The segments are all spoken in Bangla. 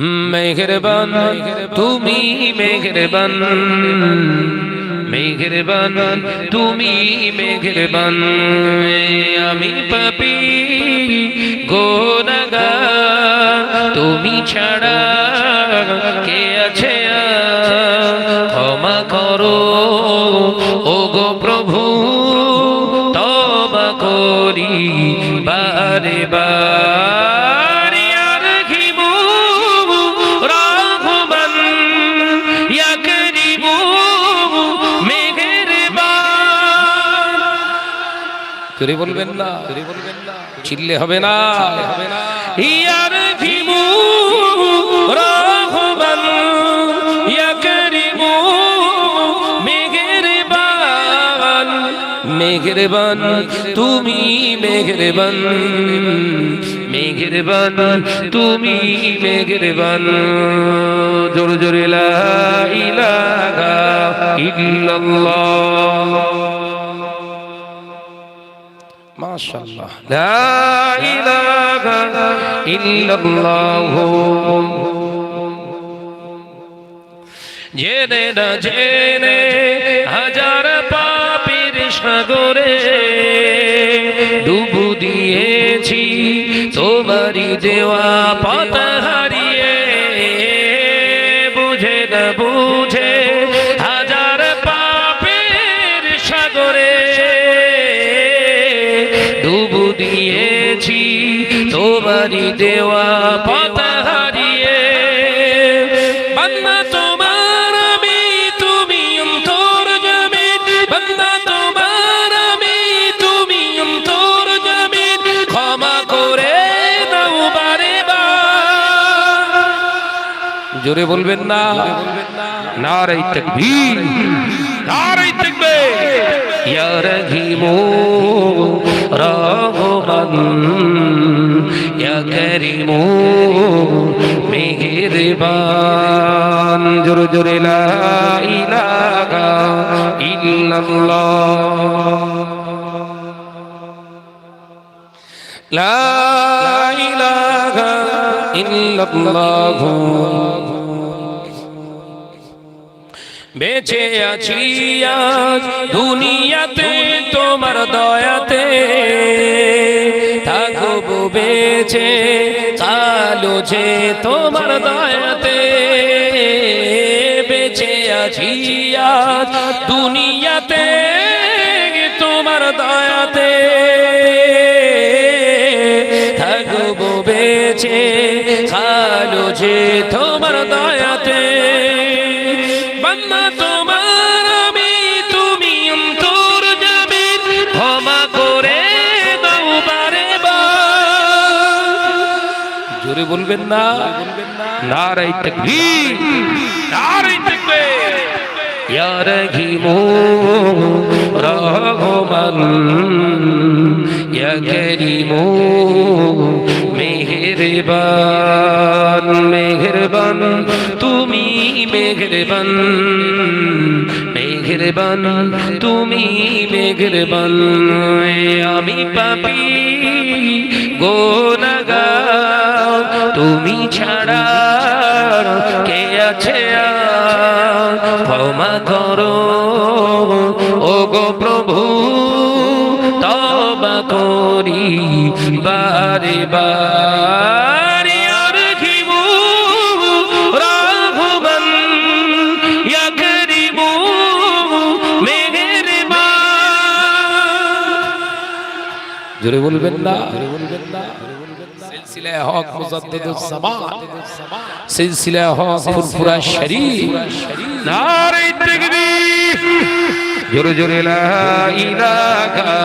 মেঘরবান, তুমি মেঘরবান। মেঘরবান, তুমি মেঘরবান। আমি পাপি গোনাগা তুমি ছাড়া কে আছে ক্ষমা করো ও গো প্রভু, তবা করি, বারে বারে। চুরি বলবেন না চুরি বলবেন না। চিল্লে হবে না। হবে না। ইয়ার ঘিমু রাঘবান ইয়া করিমু মেঘেরবান মেঘেরবান তুমি মেঘেরবান মেঘেরবান তুমি মেঘেরবান জোর জোরে লা ইলাহা ইল্লাল্লাহ। জেনে না জেনে হাজার পাপের সাগরে ডুবু দিয়েছি তোমারি দেওয়া পথ হারিয়ে। বুঝে না বুঝে দিয়েছি তোমারি দেওয়া পাতা হারিয়ে। বান্না তোমার আমি, তুমি অন্তর জমিন বান্না তোমার আমি, তুমি অন্তর জমিন ক্ষমা করে দাও বারে জোরে বলবেন না। নারাই তাকবীর। নারাই তাকবীর। ইয়া রহমান ইয়া মেহেরবান। জোরে জোরে বেঁচে আছি দুনিয়াতে তোমার দয়াতে। থাকব কালো যে তোমার দয়াতে বেঁচে আছি দুনিয়াতে তোমার দয়াতে থাকব বেঁচে। চালো যে তোমার দয়াতে জোরে বলবেন না। নারাই তাকবীর। নারাই তাকবীর। ইয়া রহিমু রহমান ইয়া করিমু মেহেরবান মেহেরবান, তুমি মেহেরবান মেহেরবান, তুমি মেহেরবান। আমি পাপি গোনাগার তুমি ছাড়া কে আছে? ক্ষমা করো। ও গো প্রভু তবা করি। বারে জোরে বলবেন না। জোরে বলবেন না। সিলসিলা হক মুজাদ্দিদুস জামান সিলসিলা হক ফুরফুরা শরীফ। নারে তাকবীর জোরে জোরে লা ইলাহা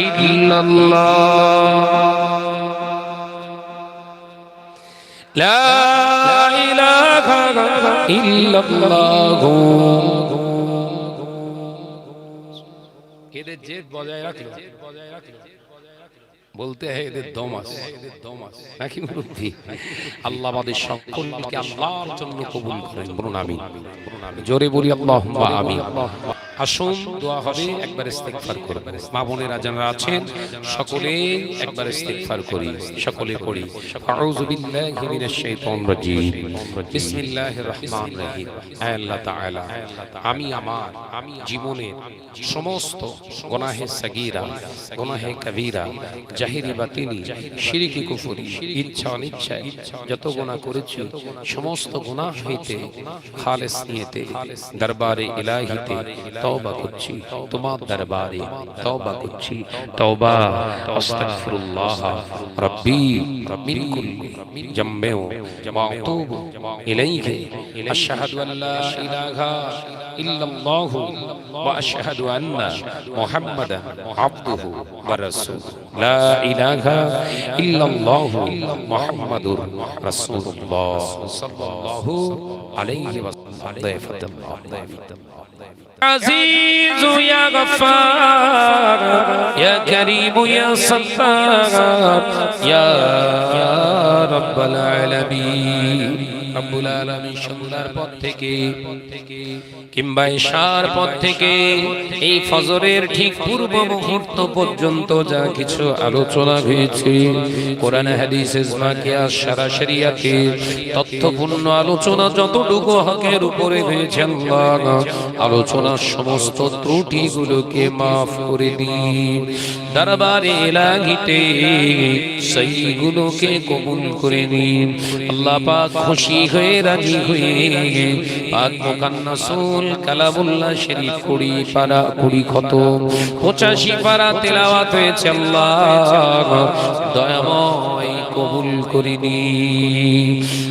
ইল্লাল্লাহ। লা ইলাহা ইল্লাল্লাহ। এদের জেদ বজায় রাখল বজায় রাখল। বলতে হয় এদের দম আছে। নাকি মুরব্বী? আল্লাহ আমাদের সকলকে আল্লাহর জন্য কবুল করেন। বলুন আমি জোরে বলি আল্লাহ আমি আসুন দোয়া হবে একবার ইস্তেগফার করব মা বোনেরা যারা আছেন সকলে একবার ইস্তেগফার করি সকলে পড়ি। আউযু বিল্লাহি মিনাশ শাইতানির রাজীম। বিসমিল্লাহির রহমানির রহিম। আয় আল্লাহ তাআলা আমি আমার আমি জীবনের সমস্ত গুনাহে সাগীরা গুনাহে কবীরা জাহিরি বাতিনি শিরকি কুফরি ইচ্ছা অনিচ্ছায় যত গুনাহ করেছি সমস্ত গুনাহ হইতে খালেস নিয়েতে দরবারে ইলাহিতে তওবা করছি তোমার দরবারে তওবা করছি তওবা আস্তাগফিরুল্লাহ রব্বি মিন কুল্লি জামবে ওয়া আতুবু ইলাইহি আশহাদু আন লা ইলাহা ইল্লাল্লাহ ওয়া আশহাদু আন্না মুহাম্মাদান আবদুহু ওয়া রাসূলুহু لا إله إلا الله محمد رسول الله صلى الله عليه وسلم. الله عزيز يا غفار يا كريم يا صفار يا رب العالمين. আলামিন সন্ধ্যার পর থেকে কিংবা পর থেকে এই ফজরের ঠিক পূর্ব মুহূর্ত পর্যন্ত যা কিছু আলোচনা হয়েছে, কোরআন, হাদিস ইজমা কিয়াস সারা শরিয়াতে তথ্যপূর্ণ আলোচনা যতটুকু হকের উপরে হয়েছে, আল্লাহ আলোচনার সমস্ত ত্রুটিগুলোকে মাফ করে দিন। দরবারে এলাহিতে সেইগুলোকে কবুল করে নিন। আল্লাহ পাক খুশি হয়ে রাজি হয়ে পাক মোকান্নাসুল কালামুল্লাহ শরীফ কুড়ি পারা কুড়ি ক্ষত। পঁচাশি পারা তেলাওয়াত হয়েছে আল্লাহ। দয়াময় কবুল করিনি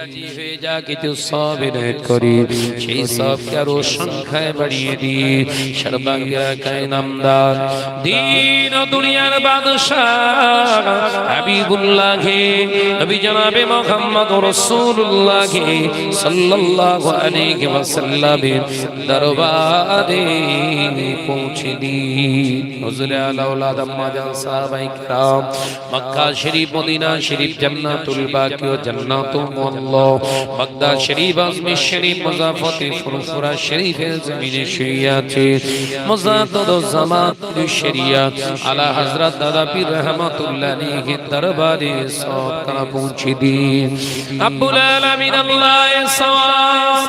হয়ে শরীফ মদিনা শরীফ জান্নাতুল বাকি ও বাগদাদ শরীফ, আজমি শরীফ মুজাফতে ফুরফুরা শরীফের জমিনে আছে। মুজাদ্দাদ জামাত শরিয়াত আলা হযরত দাদা পীর রহমাতুল্লাহ আলাইহি দরবারে সব কানা পৌঁছে দিন। আব্বুল আলামিন আল্লাহ সওয়াব।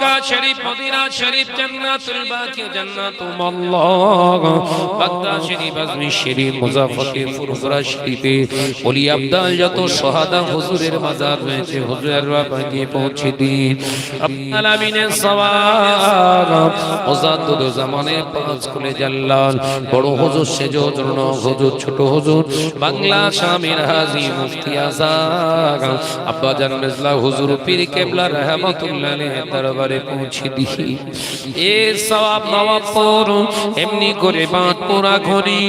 মক্কা শরীফ, মদিনা শরীফ, জান্নাতুল বাকি জান্নাতুল মুআল্লাহ বাগদাদ শরীফ আজমির শরীফ মুজাফফতে ফুরফুরা শরীফে ওলি আব্দাল যত শাহাদা হুজুরের মাজার রয়েছে হুজুরের বাগে পৌঁছে দিন। রব্বুল আলামিনের সওয়াব মুজাদ্দিদ জামানে পাঁচ খুলে জাল্লাল। বড় হুজুর সেজ ন হুজুর, ছোট হুজুর। বাংলা শামির হাজি মুফতি আজাদ। আব্বা জান মিজলা হুজুর পীর কেবলা রহমাতুল্লাহ আলাইহি দরবারে পৌঁছে দিই। এ সওয়াব নওয়াব পর এমনি করে বাঁধ পোড়া ঘড়ি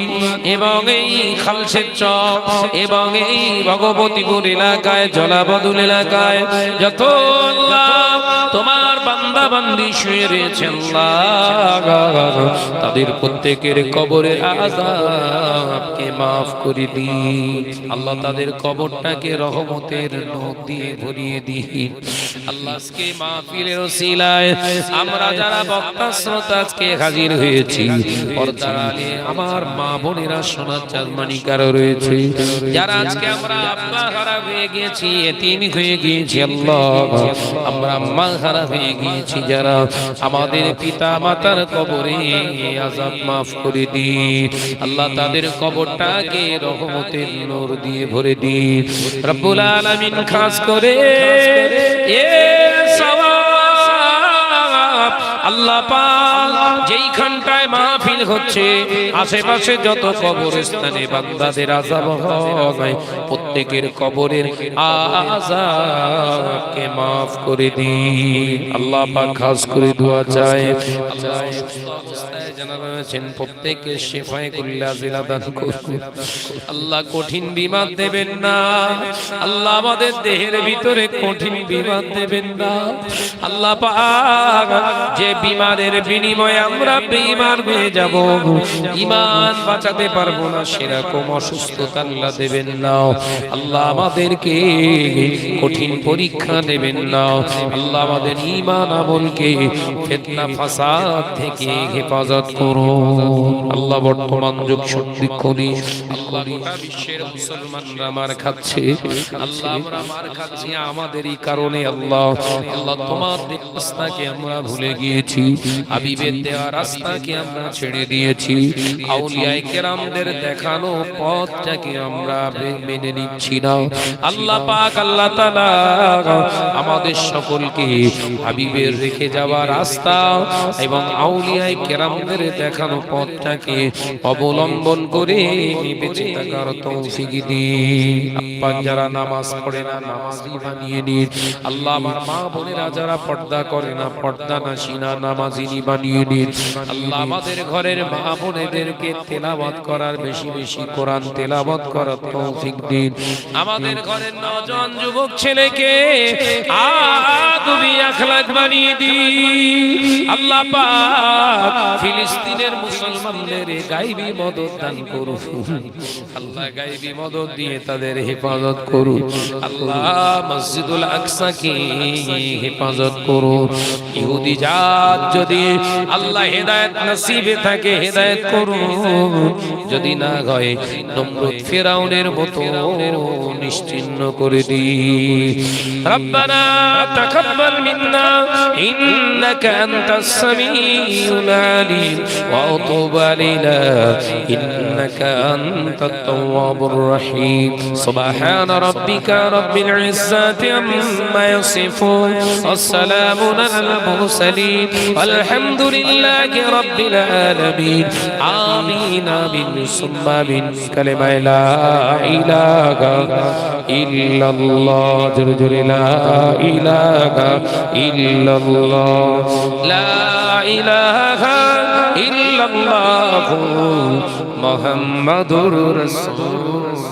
এবং এই খালসের চক এবং এই ভগবতীপুর এলাকায়, জলাবদুল এলাকায়, যত আল্লাহ তোমার বান্দা বান্দি শুয়ে রয়েছে তাদের প্রত্যেকের কবরের আযাবকে মাফ করে দিন আল্লাহ তাদের কবরটাকে রহমতের নখ দিয়ে ভরিয়ে দিন আল্লাহ আজকে মাহফিলের আমরা যারা বক্তা শ্রোতা আজকে হাজির হয়েছি আমার মা বোনেরা সোনার রয়েছে। যারা আজকে আমরা আব্বা হয়ে এতিম হয়ে গিয়েছি, আল্লাহ। আমরা হয়ে গিয়েছি, যারা আমাদের পিতা মাতার কবরে আজাব মাফ করে দিন। আল্লাহ তাদের কবরটাকে রহমতের নূর দিয়ে ভরে দিন। রব্বুল আলামিন খাস করে। এ আল্লাহ পাক যেইখানটায় মাহফিল হচ্ছে, আশেপাশে যত কবরস্থানে বান্দাদের আযাব হয়, প্রত্যেকের কবরের আযাবকে maaf করে দিন। আল্লাহ পাক খাস করে দোয়া করুন। আল্লাহ কঠিন বিমাদ দেবেন না। আল্লাহ আমাদের দেহের ভিতরে কঠিন বিমাদ দেবেন না। আল্লাহ পাক যে বিমানের বিনিময়ে আমরা বেঈমান হয়ে যাব। ঈমান বাঁচাতে পারব না, সেরকম অসুস্থতা আল্লাহ দেবেন না। আল্লাহ আমাদেরকে কঠিন পরীক্ষা দেবেন না। আল্লাহ আমাদের ঈমান আমলকে ফিতনা, ফাসাদ থেকে হেফাজত করো আল্লাহ বর্তমান যুগ সত্যি করি। আমাদেরই কারণে আল্লাহ। আল্লাহ তোমার রাস্তাকে আমরা ভুলে গিয়েছি। হাবিবের দেওয়া রাস্তাকে আমরা ছেড়ে দিয়েছি। আউলিয়ায়ে কেরামদের দেখানো পথটাকে আমরা মেনে নিচ্ছি না। আল্লাহ পাক আল্লাহ তাআলা আমাদের সকলকে হাবিবের রেখে যাওয়া রাস্তা এবং আউলিয়ায়ে কেরামদের দেখানো পথটাকে অবলম্বন করে বেঁচে থাকার তৌফিক দিন। আব্বান যারা নামাজ পড়ে না নামাজি বানিয়ে নিন। আল্লাহ আমার মা বোনেরা যারা পর্দা করে না পর্দা নাসি না বানিয়ে নিন আল্লাহ আমাদের ঘরের মা তেলাওয়াত করার বেশি বেশি কোরআন তেলাওয়াত করার তৌফিক দিন। আমাদের ঘরের নজন যুবক ছেলেকে আখলাক বানিয়ে দিন। আল্লাহ পাক ফিলিস্তিনের মুসলমানদের গাইবি মদত দান করুন। আল্লাহ গাইবি মদত দিয়ে তাদের হেফাজত করুন। আল্লাহ মসজিদুল আকসাকে হেফাজত করুন। ইহুদি জাত যদি আল্লাহ হেদায়েত নসিবে থাকে, হেদায়েত করুন। যদি না হয়, নমরুদ ফেরাউনের মতো নিশ্চিন্ন করে দি রব্বানা তাকাব্বাল মিন্না, ইন্নাকা আনতাস সামিউল আলিম, ওয়া তুব আলাইনা ইন্নাকা আনতাত তাওয়াবুর রহিম সুবহান রাব্বিকা রাব্বিল ইজ্জাতি আম্মা ইয়াসিফুন ওয়াসসালামুন আলাল মুরসালিন আলহামদুলিল্লাহি রাব্বিল আলামিন আমিন আমিন সুম্মা আমিন কালেমা লা ইলাহা ইল্লাল্লাহ জোরে জোরে লা ইলাহা ইল্লাল্লাহ লা ইলাহা ইল্লাল্লাহ মুহাম্মাদুর রাসূলুল্লাহ।